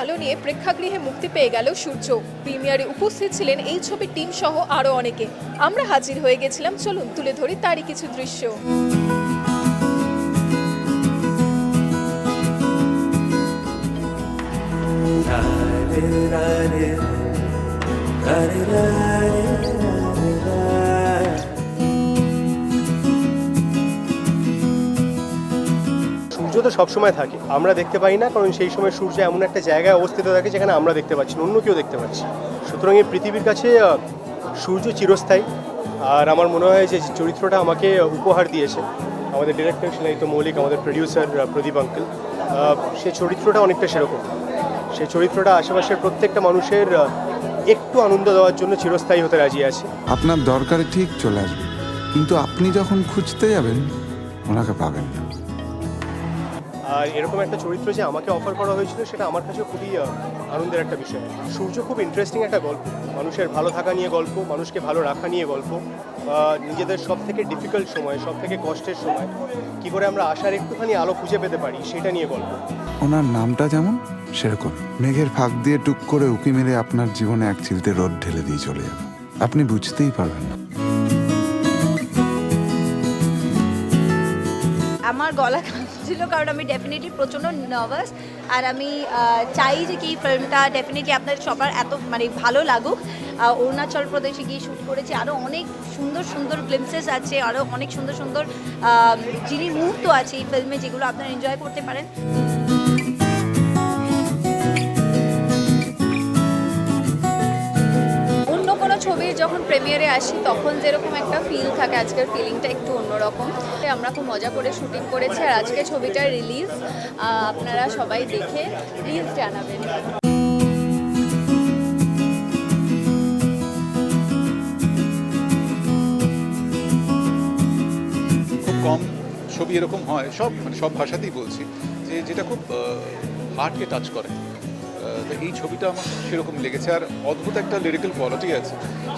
আলো নিয়ে প্রেক্ষাগৃহে মুক্তি পেয়ে গেল সূর্য। প্রিমিয়ারে উপস্থিত ছিলেন এই ছবির টিম সহ আরও অনেকে। আমরা হাজির হয়ে গেছিলাম, চলুন তুলে ধরি তারই কিছু দৃশ্য। সূর্য তো সবসময় থাকে। আমরা দেখতে পাই না কারণ সেই সময় সূর্য এমন একটা জায়গায় অবস্থিত থাকে যেখানে আমরা দেখতে পাচ্ছি না, অন্য কেউ দেখতে পাচ্ছি সুতরাং এই পৃথিবীর কাছে সূর্য চিরস্থায়ী। আর আমার মনে হয় যে চরিত্রটা আমাকে উপহার দিয়েছে। আমাদের ডিরেক্টর শিলাইত মৌলিক আমাদের প্রডিউসার প্রদীপ আঙ্কেল সে চরিত্রটা অনেকটা সেরকম। সে চরিত্রটা আশেপাশের প্রত্যেকটা মানুষের একটু আনন্দ দেওয়ার জন্য চিরস্থায়ী হতে রাজি আছে। আপনার দরকারে ঠিক চলে আসবে। কিন্তু আপনি যখন খুঁজতে যাবেন ওনাকে পাবেন না। আর এরকম একটা চরিত্র যে আমাকে অফার করা হয়েছিল সেটা আমার কাছে খুবই আনন্দের একটা বিষয়। সূর্য খুব ইন্টারেস্টিং একটা গল্প। মানুষের ভালো থাকা নিয়ে গল্প মানুষকে ভালো রাখা নিয়ে গল্প নিজেদের সব থেকে ডিফিকাল্ট সময় সব থেকে কষ্টের সময় কী করে আমরা আশার একটুখানি আলো খুঁজে পেতে পারি সেটা নিয়ে গল্প। ওনার নামটা যেমন সেরকম। মেঘের ফাঁক দিয়ে টুক করে উকি মেরে আপনার জীবনে এক চিলতে রোদ ঢেলে দিয়ে চলে যাবে। আপনি বুঝতেই পারবেন না। আমার গলা ছিল, কারণ আমি ডেফিনেটলি প্রচণ্ড নার্ভাস আর আমি চাই যে কি ফিল্মটা ডেফিনেটলি আপনাদের সবার এত মানে ভালো লাগুক। অরুণাচল প্রদেশে গিয়ে শ্যুট করেছি আরও অনেক সুন্দর সুন্দর গ্লিমসেস আছে আরও অনেক সুন্দর সুন্দর যিনি মুহূর্ত আছে এই ফিল্মে যেগুলো আপনারা এনজয় করতে পারেন। যখন প্রিমিয়ারে আসি, তখন যেরকম একটা ফিল থাকে, আজকের ফিলিংটা একটু অন্যরকম। আমরা খুব মজা করে শুটিং করেছি আর আজকে ছবিটার রিলিজ আপনারা সবাই দেখে প্লিজ জানাবেন। খুব কম ছবি এরকম হয়, সব মানে সব ভাষাতেই বলছি, যে যেটা খুব হার্টকে টাচ করে। এই ছবিটা আমার সেরকম লেগেছে। আর অদ্ভুত একটা লিরিক্যাল কোয়ালিটি আছে।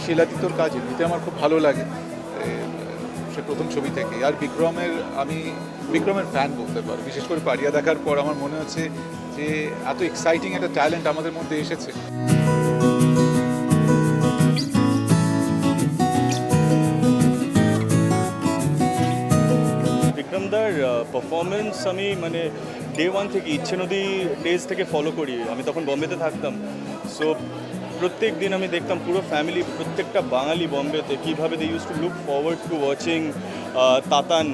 শিলাদিত্যর কাজ এমনিতে আমার খুব ভালো লাগে। সে প্রথম ছবি থেকে। আর বিক্রমের, আমি বিক্রমের ফ্যান বলতে পারি। বিশেষ করে পারিয়া দেখার পর আমার মনে হচ্ছে যে এত এক্সাইটিং একটা ট্যালেন্ট আমাদের মধ্যে এসেছে। বিক্রমদার পারফরমেন্স আমি মানে ডে ওয়ান থেকে ইচ্ছে নদী ডেজ থেকে ফলো করি। আমি তখন বম্বেতে থাকতাম। সো প্রত্যেক দিন আমি দেখতাম পুরো ফ্যামিলি প্রত্যেকটা বাঙালি বম্বেতে কীভাবে they used to look forward to watching Tatan,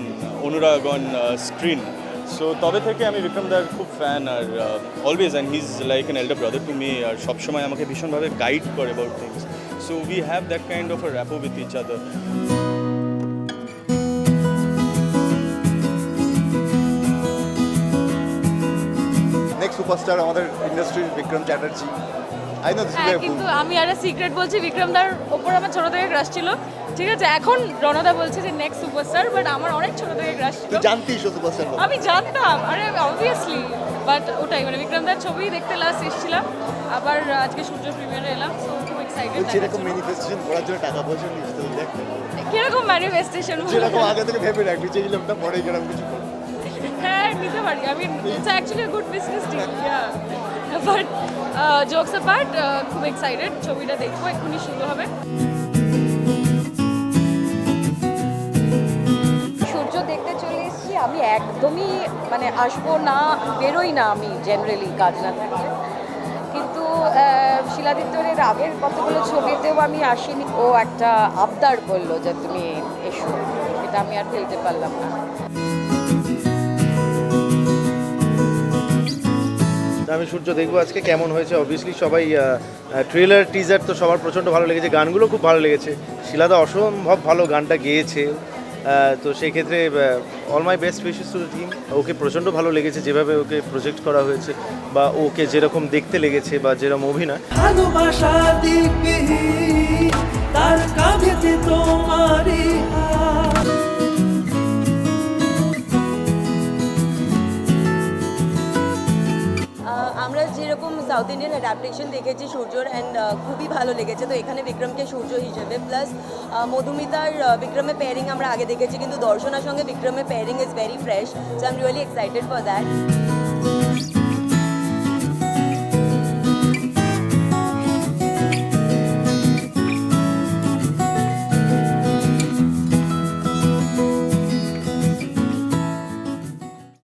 অনুরাগন screen so তবে থেকে আমি বিক্রমদার খুব fan R always and his like an elder brother to me আর সবসময় আমাকে ভীষণভাবে গাইড করে about things so we have that kind of a rapport with each other superstar আমাদের ইন্ডাস্ট্রির Vikram Chatterjee. I know this হ্যাঁ কিন্তু আমি একটা সিক্রেট বলছি বিক্রমদার ওপর আমার ছোট থেকে ক্রাশ ছিল। ঠিক আছে এখন রণদা বলছে যে নেক্সট সুপারস্টার বাট আমার অনেক ছোট থেকে ক্রাশ ছিল। তুই জানতিস সুপারস্টার আমি জানতাম আরে অবভিয়াসলি বাট ওটাই মানে বিক্রমদার ছবি দেখতে লাস্ট এসেছিলাম। আবার আজকে সূর্য প্রিমিয়ারে এলাম সো খুব এক্সাইটেড বলছি ম্যানিফেস্টেশন করার জন্য টাকা পয়সা দেখ। কীরকম ম্যানিফেস্টেশন যেরকম আগে থেকে ভেবে রাখবি যে এই লোকটা পরে গেলাম কিছু। হ্যাঁ নিতে পারি। আমি it's actually good business deal but jokes apart খুব এক্সাইটেড ছবিটা দেখব এক্ষুনি শুরু হবে। সূর্য দেখতে চলে এসেছি। আমি একদমই মানে আসব না বেরোই না আমি জেনারেলি কাজ না থাকলে। কিন্তু আহ, শিলাদিত্যরের আগের কতগুলো ছবিতেও আমি আসিনি। ও একটা আবদার করল যে তুমি এসো। এটা আমি আর ফেলতে পারলাম না। আমি সূর্য দেখব আজকে কেমন হয়েছে। অবভিয়াসলি সবাই ট্রেলার টিজার তো সবার প্রচণ্ড ভালো লেগেছে। গানগুলো খুব ভালো লেগেছে। শিলাদা অসম্ভব ভালো গানটা গেয়েছে। তো সেই ক্ষেত্রে all my best wishes to team okay প্রচণ্ড ভালো লেগেছে যেভাবে ওকে প্রজেক্ট করা হয়েছে বা ওকে যেরকম দেখতে লেগেছে বা যেরকম অভিনয়। সাউথ ইন্ডিয়ান অ্যাডাপ্টেশন দেখেছি সূর্যর অ্যান্ড খুবই ভালো লেগেছে। তো এখানে বিক্রমকে সূর্য হিসেবে প্লাস মধুমিতার বিক্রমের পেয়ারিং আমরা আগে দেখেছি, কিন্তু দর্শনার সঙ্গে বিক্রমের pairing is very fresh so I am really excited for that